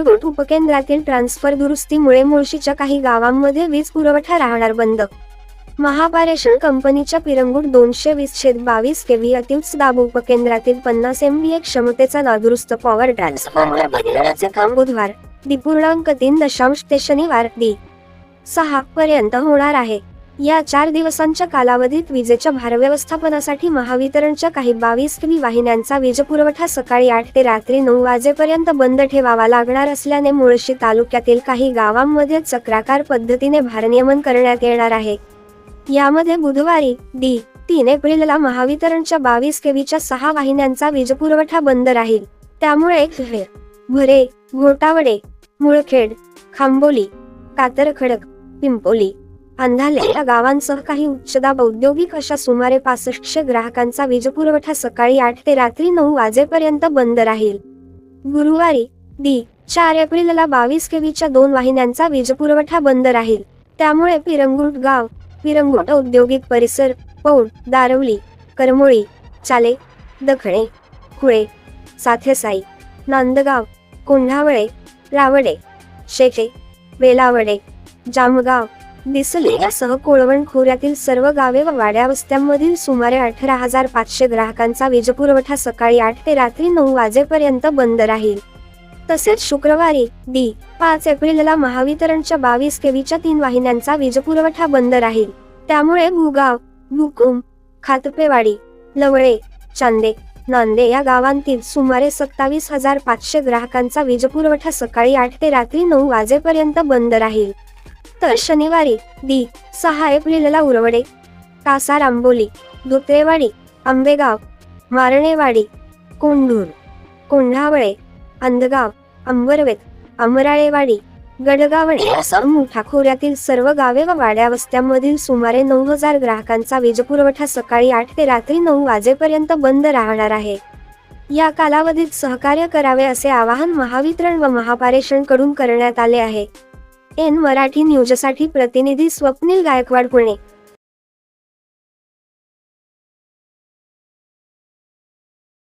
Pirangut उपकेंद्रातील transfer दुरुस्तीमुळे मुळशीच्या काही गावांमध्ये वीज पुरवठा राहणार बंद. महापारेषण कंपनीच्या पिरंगूट दोनशे वीस छेद बावीस केव्ही अतिउच्च दाब उपकेंद्रातील पन्नास एम बी क्षमतेचा नादुरुस्त पॉवर ट्रान्सफॉर्मर बदलण्याचे काम बुधवार दिपूर्णांक तीन दशांश ते शनिवार दी सहा पर्यंत होणार आहे. या चार दिवसांच्या कालावधीत विजेच्या भारव्यवस्थापनासाठी महावितरणच्या काही बावीस केव्ही वाहिन्यांचा वीजपुरवठा सकाळी आठ ते रात्री नऊ वाजेपर्यंत बंद ठेवावा लागणार असल्याने मुळशी तालुक्यातील काही गावांमध्ये चक्राकार पद्धतीने भारनियमन करण्यात येणार आहे. यामध्ये बुधवारी डी तीन एप्रिलला महावितरणच्या बावीस केवीच्या सहा वाहिन्यांचा वीजपुरवठा बंद राहील. त्यामुळे भरे घोटावडे मुळखेड खांबोली कातरखडक पिंपोली अंधाल्या या गावांसह काही उच्चदाब औद्योगिक अशा सुमारे पासष्टशे ग्राहकांचा वीज पुरवठा सकाळी आठ ते रात्री नऊ वाजेपर्यंत बंद राहील. गुरुवारी दी चार एप्रिलला बावीस केवीच्या दोन वाहिन्यांचा वीज पुरवठा बंद राहील. त्यामुळे पिरंगुट गाव पिरंगुट औद्योगिक परिसर पौड दारवली करमोळी चाले दखणे कुळे साथेसाई नांदगाव कोंढावळे रावडे शेके वेलावडे जामगाव दिसले यासह कोळवण खोऱ्यातील सर्व गावे व वाड्या वस्त्यांमधील सुमारे अठरा हजार पाचशे ग्राहकांचा वीज पुरवठा सकाळी आठ ते रात्री नऊ वाजेपर्यंत बंद राहील. तसेच शुक्रवारी दी पाच एप्रिलला महावितरणच्या बावीस केवीच्या तीन वाहिन्यांचा वीज पुरवठा बंद राहील. त्यामुळे भूगाव भूकुम खातपेवाडी लवळे चांदे नांदे या गावांतील सुमारे सत्तावीस हजार पाचशे ग्राहकांचा वीज पुरवठा सकाळी आठ ते रात्री नऊ वाजेपर्यंत बंद राहील. तर शनिवारी दी सहा एप्रिलला उरवडे कासार आंबोली धुत्रेवाडी आंबेगाव मारणेवाडी कोंढूर कोंढावळे अंधगाव अंबरवेत अमराळेवाडी गडगावणे मोठ्या मोठा खोऱ्यातील सर्व गावे व वाड्या वस्त्यांमधील सुमारे नऊ हजार ग्राहकांचा वीज पुरवठा सकाळी आठ ते रात्री नऊ वाजेपर्यंत बंद राहणार आहे. या कालावधीत सहकार्य करावे असे आवाहन महावितरण व महापारेषणकडून करण्यात आले आहे. एन मराठी न्यूजसाठी प्रतिनिधी स्वप्नील गायकवाड पुणे.